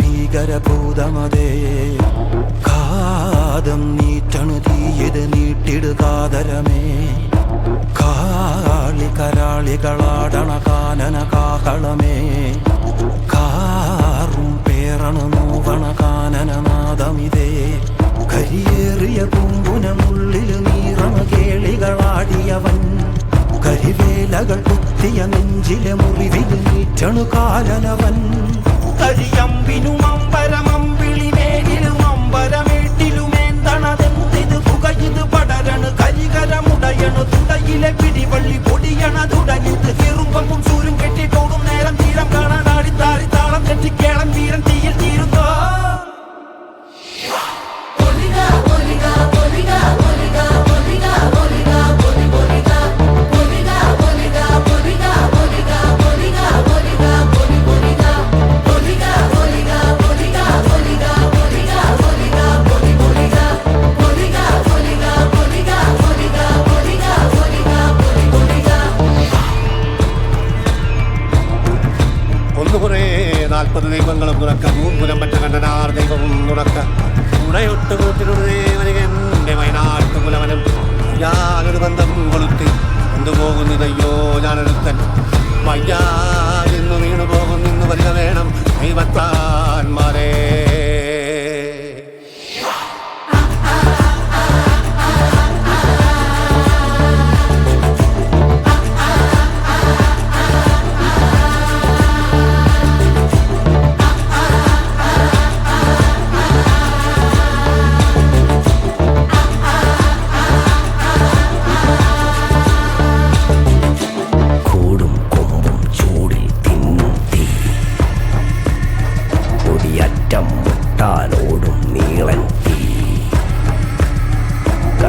ഭീകരഭൂതമതേ. കാതം നീറ്റണു തീയത് നീട്ടിടു കാതരമേ കാളി കരാളികളാടണ കാനന കാഹളമേ കാറും പേറണു നോവണ കാനനനാദമിതേ. കരിയമ്പിനും അമ്പരമമ്പിളിമേലിലും അമ്പരമേട്ടിലുമേന്തണതെന്തിത് നാൽപ്പത് ദൈവങ്ങളും തുറക്ക പറ്റ കണ്ടനാർ ദൈവവും തുറക്ക. ഉടയൊട്ട് എന്റെ വയനാട്ടു കുലവനും ഞാനൊരു ബന്ധം കൊളുത്തി കൊണ്ടുപോകുന്നതയ്യോ ഞാനൊരുത്തൻ. വയ്യാ എന്ന് വീണു പോകുന്നു വരിക വേണം ദൈവത്താന്മാരേ.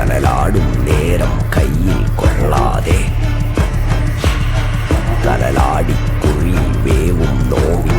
தனலாடும் நேரம் கையில் கொள்ளாதே. தனலாடி குழி வேவும் நோவி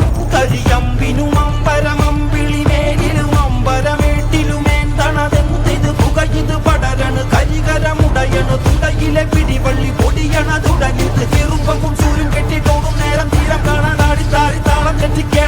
കരിയമ്പിനും അമ്പരമമ്പിളിമേലിലും അമ്പരമേട്ടിലുമേന്തണതെന്തിത് പുകയിത് പടരണു. കരികരമുടയണു. തുടയിലെ പിടിവള്ളി പൊടിയണ തുടങ്ങിത് ചെറുമ്പും സൂരും കെട്ടിട്ടോടും നേരം തീരം കാണാൻ ആടിത്താറി താളം തെറ്റിക്കേ